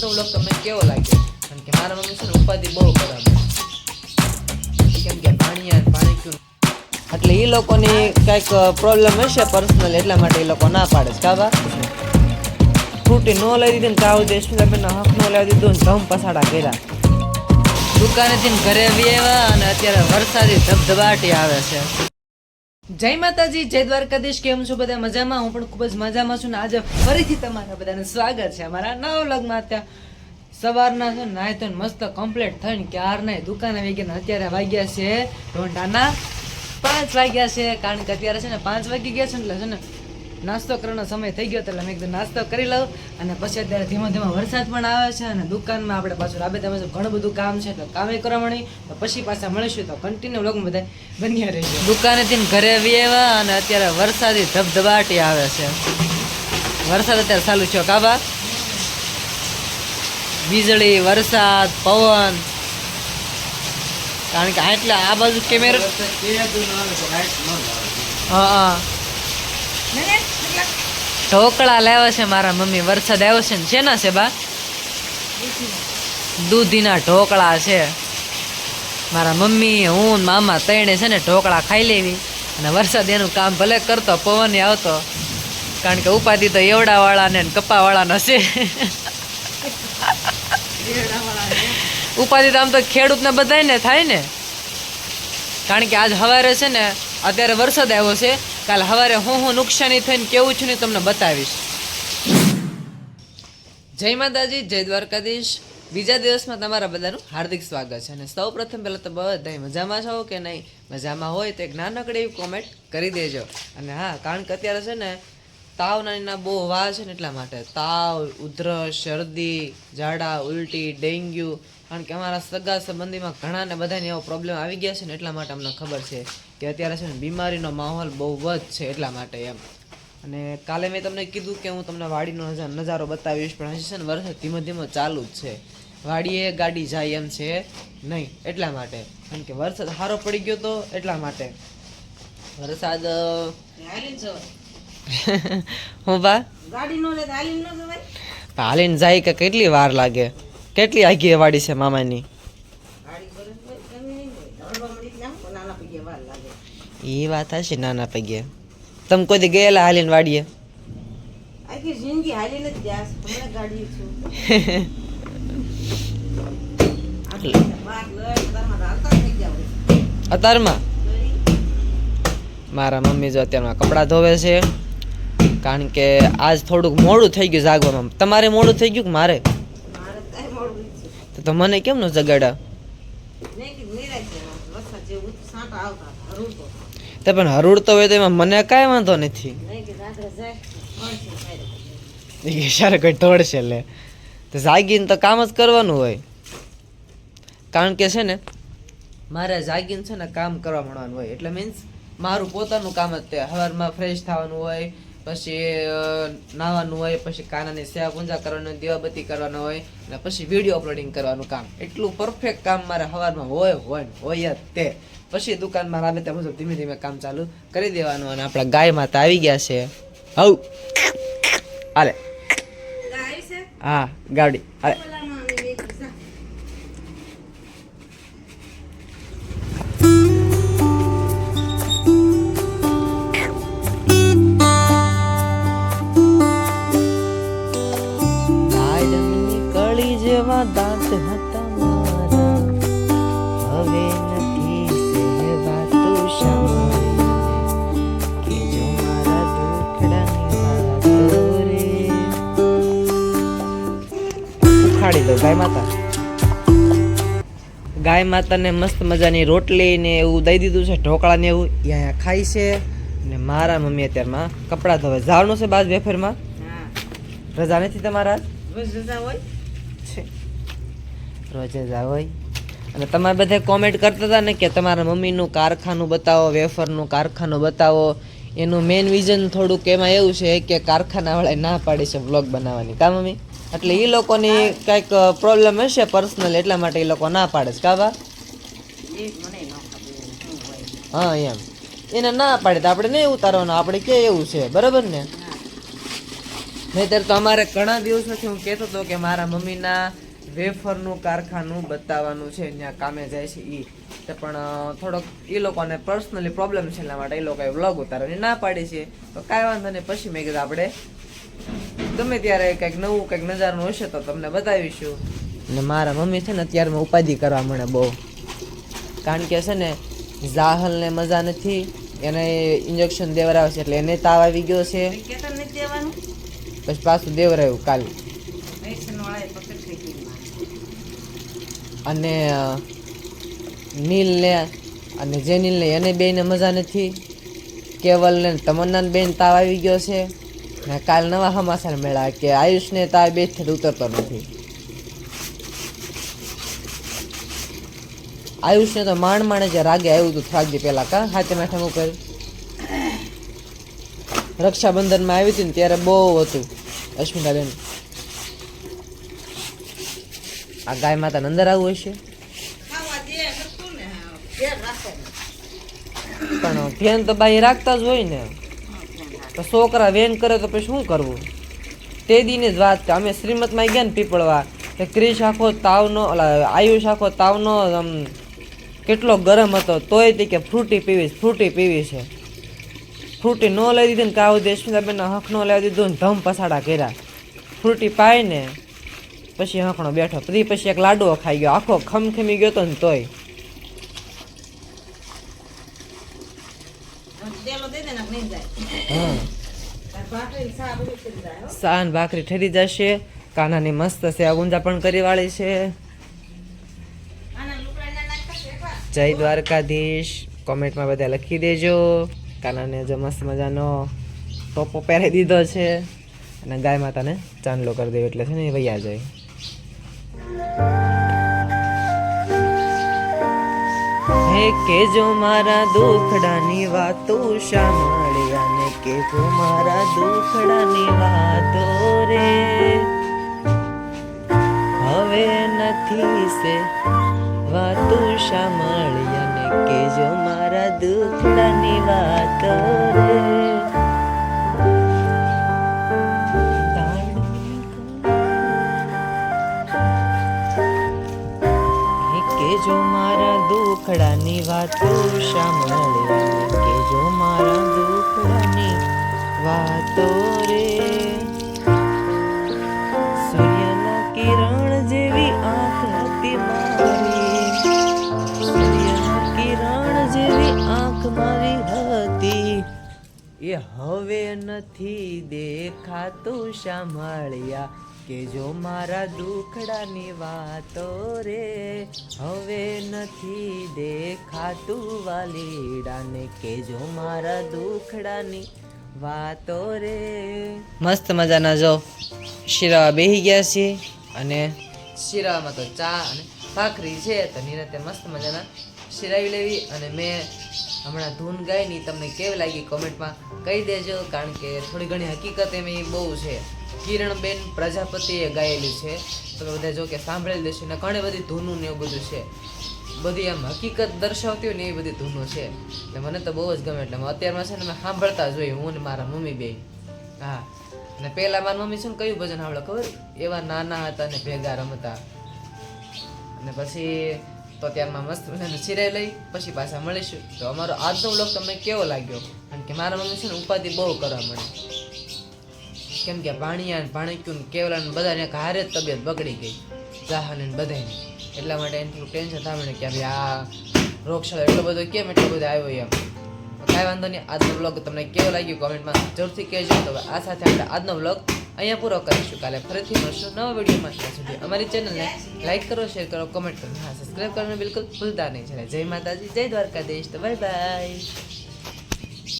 તો વ્લોગ તમને કેવો લાગ્યો કારણ કે મારા મમ્મી છે ને ઉપાધિ બહુ બરાબર એટલે એ લોકોની કંઈક પ્રોબ્લેમ હશે પર્સનલ એટલા માટે એ લોકો ના પાડે છે કાબા ફ્રૂટી ન લઈ દીધી ને કાવ દેશમીલાબેન હક ન લાવી દીધું ને ધમ પસાડા કર્યા. દુકાનેથી થી ઘરે આવી આવ્યા અને અત્યારે વરસાદી ધબધબાટી આવે છે. જય માતાજી, જય દ્વારકાધીશ, કેમ છો બધા? મજામાં? હું પણ ખૂબ જ મજામાં છું ને આજે ફરીથી તમારા બધાને સ્વાગત છે અમારા નવ લગ્નમાં ત્યાં સવારના છે નાય તો મસ્ત કમ્પ્લીટ થઈને ક્યાર નહીં દુકાને આવી ગયા અત્યારે વાગ્યા છે ઢોંઢાના પાંચ વાગ્યા છે. કારણ કે અત્યારે છે ને, પાંચ વાગી ગયા છે ને, એટલે છે ને નાસ્તો કરવાનો સમય થઈ ગયો તો એટલે મેં કીધું નાસ્તો કરી લઉં. અને પછી અત્યારે ધીમો ધીમો વરસાદ પણ આવે છે અને દુકાનમાં આપણે પાછું રાબેતા તમે ઘણું બધું કામ છે એટલે કામે કરવા મળી. તો પછી પાછા મળીશું તો કન્ટિન્યુ લોકો બધા બન્યા રહીશું દુકાનેથી ઘરે આવી આવ્યા અને અત્યારે વરસાદી ધબધબાટી આવે છે. વરસાદ અત્યારે ચાલુ છે. કાબા? વીજળી વરસાદ પવન. કારણ કે એટલે આ બાજુ કેમેરા હા હા. ઢોકળા લાવ્યા છે, મારા મમ્મી વરસાદ આવ્યો છે ને શેના છે બા? દૂધીના ઢોકળા છે. મારા મમ્મી, હું મામા ત્રણે છે ને ઢોકળા ખાઈ લેવી. અને વરસાદ એનું કામ ભલે કરતો, પવન આવતો. કારણ કે ઉપાધિ તો એવડાવાળા ને કપાવાળાનો છે. ઉપાધિ તો આમ તો ખેડૂતને બધાયને થાય ને. કારણ કે આજ સવારે છે ને, અત્યારે વરસાદ આવ્યો છે. કાલે સવારે હું હું નુકસાની થઈને કેવું છું ને તમને બતાવીશ. જય માતાજી, જય દ્વારકાધીશ. બીજા દિવસમાં તમારા બધાનું હાર્દિક સ્વાગત છે અને સૌ પ્રથમ પહેલાં તો બધા મજામાં છો કે નહીં? મજામાં હોય તો એક નાનકડી એવી કોમેન્ટ કરી દેજો. અને હા, કારણ કે અત્યારે છે ને તાવ નાનીના બહુ વા છે ને એટલા માટે. તાવ, ઉધરસ, શરદી, ઝાડા, ઉલટી, ડેન્ગ્યુ કારણ કે અમારા સગા સંબંધીમાં ઘણા ને બધાને એવો પ્રોબ્લેમ આવી ગયા છે ને એટલા માટે અમને ખબર છે કે અત્યારે છે ને બીમારીનો માહોલ બહુ જ છે એટલા માટે એમ. અને કાલે મેં તમને કીધું કે હું તમને વાડીનો નજારો બતાવીશ પણ હજી છે ને વરસાદ ધીમે ધીમે ચાલુ જ છે. વાડીએ ગાડી જાય એમ છે નહીં એટલા માટે. કારણ કે વરસાદ સારો પડી ગયો તો એટલા માટે. વરસાદ હું બા? ગાડી નો હાલીને જાય કે કેટલી વાર લાગે? કેટલી આગી વાડી છે મામાની? એ વાત હશે નાના પગે તમે કોઈ દી ગયેલા હાલીને વાડીએ? આખી જિંદગી ગયા. હમણાં ગાડી છું. અત્યારમાં મારા મમ્મી જો અત્યારમાં કપડાં ધોવે છે. કારણ કે આજ થોડુંક મોડું થઈ ગયું જાગવામાં. તમારે મોડું થઈ ગયું કે મારે? તો તમને મને કેમ ન જગાડ્યા તે પણ હરુડતો હોય તો એમાં મને કાંઈ વાંધો નથી. સારે કોઈ તોડશે લે. તો જાગીને તો કામ જ કરવાનું હોય. કારણ કે છે ને, મારે જાગીને છે ને કામ કરવા મળવાનું હોય. એટલે મીન્સ મારું પોતાનું કામ જ તે સવારમાં ફ્રેશ થવાનું હોય પછી નાવાનું હોય પછી કાનાની સેવા પૂજા કરવાની દીવાબત્તી કરવાનું હોય અને પછી વીડિયો અપલોડિંગ કરવાનું કામ. એટલું પરફેક્ટ કામ મારે સવારમાં હોય હોય હોય જ તે. પછી દુકાનમાં રાબેતા મુજબ ધીમે ધીમે કામ ચાલુ કરી દેવાનું અને આપણા ગાય માતા આવી ગયા છે. હવ હાલે. હા ગાડી હાલે. ગાય માતા? ગાય માતાને મસ્ત મજાની રોટલી ને એવું દઈ દીધું છે ઢોકળા ને એવું અહીંયા ખાય છે ને મારા મમ્મી અત્યારમાં કપડાં ધોવે. જવાનું છે બાજ વેફરમાં? રજા નથી તમારા? રજા રોજે જ હોય. અને તમે બધા કોમેન્ટ કરતા હતા ને કે તમારા મમ્મીનું કારખાનું બતાવો વેફરનું કારખાનું બતાવો. એનું મેઇન વિઝન થોડુંક એમાં એવું છે કે કારખાનાવાળાએ ના પાડી છે વ્લોગ બનાવવાની. કા મમ્મી? એટલે એ લોકોની કંઈક પ્રોબ્લેમ હશે પર્સનલ એટલા માટે એ લોકો ના પાડે છે, કા બા? એ મને ન ખબર શું હોય હા, એમ. એને ના પાડે તો આપણે નહીં ઉતારવાનું, આપણે કે એવું છે, બરાબર ને? નહીતર તો અમારે ઘણા દિવસોથી હું કહેતો હતો કે મારા મમ્મીના વેફરનું કારખાનું બતાવવાનું છે, ત્યાં કામે જાય છે એ પણ થોડોક એ લોકોને પર્સનલી પ્રોબ્લેમ છે, એટલા માટે એ લોકોએ વ્લોગ ઉતારવાની ના પાડી છે. તો કાંઈ વાંધો નહીં, પછી મેં કીધું આપણે ગમે ત્યારે કંઈક નવું કંઈક નજારું હશે તો તમને બતાવીશું. ને મારા મમ્મી છે ને અત્યારે મેં ઉપાધિ કરવા મને બહુ. કારણ કે છે ને જાહલને મજા નથી એને ઇન્જેક્શન દેવરાવે છે એટલે એને તાવ આવી ગયો છે. પછી પાછું દેવરાયું કાલ. અને નીલને અને જેનીલને એને બેને મજા નથી. કેવલને ને તમન્નાને બેન તાવ આવી ગયો છે. ને કાલ નવા સમાચાર મળ્યા કે આયુષને તાવ બે ઉતરતો નથી આયુષને તો માંડ માંડ જે રાગે આવ્યું હતું થોડાક દી પહેલા કા હાથે માઠામ ઉપર રક્ષાબંધનમાં આવી હતી ને ત્યારે બહુ હતું અસ્મિતાબેન આ ગાય માતા અંદર આવવું હશે ને હા, ને. પણ ધ્યાન તો બાઈ રાખતા જ હોય ને હા. તો છોકરા વેન કરે તો પછી શું કરવું? તે દીને જ વાત કે અમે શ્રીમતમાં ગયા ને પીપળવા, કે ક્રિશ આખો તાવનો આયુષ આખો તાવનો કેટલો ગરમ હતો, તોય તે કે ફ્રૂટી પીવીશ, ફ્રૂટી પીવી છે ફ્રૂટી ન લઈ દીધી ને કાવ દેશમિતાબેનના હક ન લેવા દીધું ને ધમ પસાડા કર્યા. ફ્રૂટી પાય ને પછી હકણો બેઠો પછી પછી એક લાડવો ખાઈ ગયો, આખો ખમખમી ગયો તો ને તોય હવે તેલો દઈ દે ને નહીં જાય હા તાર ભાખરી સા બધું કરી જાય હો. સાન ભાખરી ઠરી જશે. કાનાની મસ્ત સેવા ગુંજા પણ કરી વાળી છે. જય દ્વારકાધીશ. કોમેન્ટમાં બધા લખી દેજો. કાનાને જો મસ્ત મજાનો ટોપો પહેરી દીધો છે. અને ગાય માતાને ચાંદલો કરી દેવો. એટલે છે ને એ વૈયા જાય. હે કેજો મારા દુખડાની વાતો ને કેજો મારા દુખડાની વાતો રે. હવે નથી સે વાતો સાંભળ્યા અને કેજો મારા દુખડાની વાતો રે. કેજો મારા દુખડાની વાતો સાંભળ્યા રે સૂર્યના કિરણ જેવી આંખ હતી મારી. સૂર્યના કિરણ જેવી આંખ મારી હતી. એ હવે નથી દેખાતું સાંભળ્યા કે જો મારા દુખડાની વાતો રે, હવે નથી દેખાતું વાલીડાને કે જો મારા દુખડાની વાતો રે. મસ્ત મજાના જો. શિરાવા બેહી ગયા છે અને શિરાવામાં તો ચા અને ભાખરી છે તો નિરાતે મસ્ત મજાના શીરાવી લેવી અને મેં હમણાં ધૂન ગાયની તમને કેવી લાગી કોમેન્ટમાં કહી દેજો કારણ કે થોડી ઘણી હકીકત એમાં બહુ છે. કિરણબેન પ્રજાપતિએ ગાયેલી છે. તમે બધા જો કે સાંભળેલી દેશો ને ઘણી બધી ધૂનું ને એવું બધું છે. બધી આમ હકીકત દર્શાવતી હોય ને એ બધી ધૂનો છે. એટલે મને તો બહુ જ ગમે. એટલે અત્યારમાં છે ને મેં સાંભળતા જોઈએ હું ને મારા મમ્મી બે હા. અને પહેલા મારી મમ્મી છે ને કયું ભજન આવડે ખબર? એવા નાના હતા ને ભેગા રમતા. અને પછી તો ત્યારમાં મસ્ત મજાની સિરાઈ લઈ, પછી પાછા મળીશું. તો અમારો આજનો વ્લોગ તમને કેવો લાગ્યો? કારણ કે મારા મમ્મી છે ને ઉપાધિ બહુ કરવા મળે કેમ કે ભાણિયા ને ભાણિક્યું ને કેવલા ને બધાને હારે જ તબિયત બગડી ગઈ. જાહાને બધાને એટલા માટે એને થોડું ટેન્શન થાય મને કે ભાઈ આ રોગશાળો એટલો બધો કેમ એટલો બધો આવ્યો એમ. કાંઈ વાંધો નહીં, આજનો બ્લોગ તમને કેવો લાગ્યો કોમેન્ટમાં જરૂરથી કહેજો. તો આ સાથે આપણે આજનો બ્લોગ અહીંયા પૂરો કરીશું. કાલે ફરીથી મળશું નવા વિડીયોમાં. ત્યાં સુધી અમારી ચેનલને લાઈક કરો શેર કરો કોમેન્ટ કરો. હા સબસ્ક્રાઈબ કરવાનું બિલકુલ ભૂલતા નહીં. જય માતાજી, જય દ્વારકાધીશ. તો બાય બાય